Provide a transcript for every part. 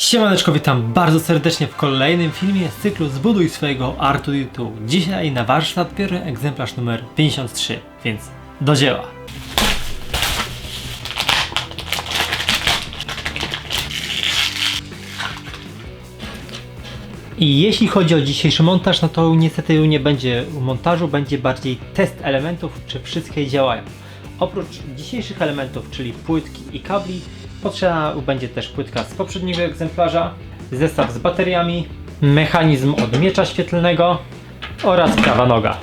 Siemaneczko, witam bardzo serdecznie w kolejnym filmie z cyklu Zbuduj swojego Artuditu. Dzisiaj na warsztat biorę egzemplarz numer 53, więc do dzieła. I jeśli chodzi o dzisiejszy montaż, no to niestety nie będzie montażu, będzie bardziej test elementów, czy wszystkie działają. Oprócz dzisiejszych elementów, czyli płytki i kabli, potrzebna będzie też płytka z poprzedniego egzemplarza, zestaw z bateriami, mechanizm od miecza świetlnego oraz prawa noga.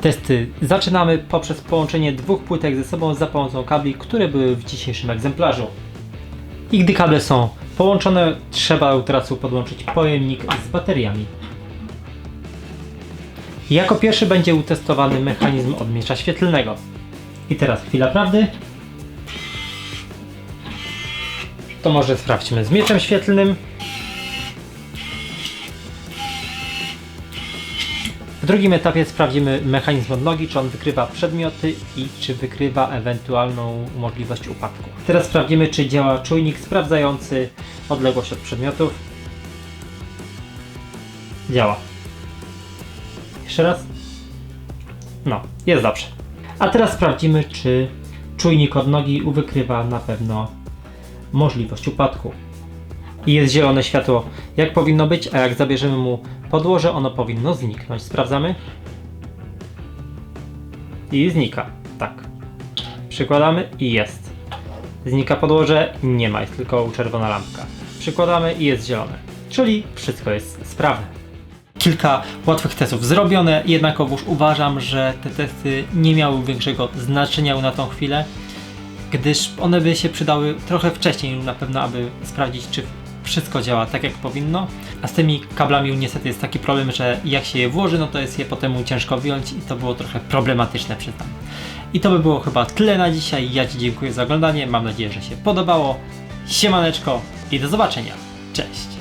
Testy zaczynamy poprzez połączenie dwóch płytek ze sobą za pomocą kabli, które były w dzisiejszym egzemplarzu. I gdy kable są połączone, trzeba od razu podłączyć pojemnik z bateriami. Jako pierwszy będzie utestowany mechanizm od miecza świetlnego. I teraz chwila prawdy. To może sprawdźmy z mieczem świetlnym. W drugim etapie sprawdzimy mechanizm od nogi, czy on wykrywa przedmioty i czy wykrywa ewentualną możliwość upadku. Teraz sprawdzimy, czy działa czujnik sprawdzający odległość od przedmiotów. Działa. Jeszcze raz. No, jest dobrze. A teraz sprawdzimy, czy czujnik od nogi wykrywa na pewno możliwość upadku. I jest zielone światło, jak powinno być, a jak zabierzemy mu podłoże, ono powinno zniknąć. Sprawdzamy. I znika. Tak. Przykładamy i jest. Znika podłoże, nie ma, jest tylko czerwona lampka. Przykładamy i jest zielone. Czyli wszystko jest sprawne. Kilka łatwych testów zrobione, jednakowoż uważam, że te testy nie miały większego znaczenia na tą chwilę, gdyż one by się przydały trochę wcześniej na pewno, aby sprawdzić, czy wszystko działa tak jak powinno. A z tymi kablami niestety jest taki problem, że jak się je włoży, no to jest je potem ciężko wyjąć i to było trochę problematyczne przyznam. I to by było chyba tyle na dzisiaj. Ja Ci dziękuję za oglądanie. Mam nadzieję, że się podobało. Siemaneczko i do zobaczenia. Cześć!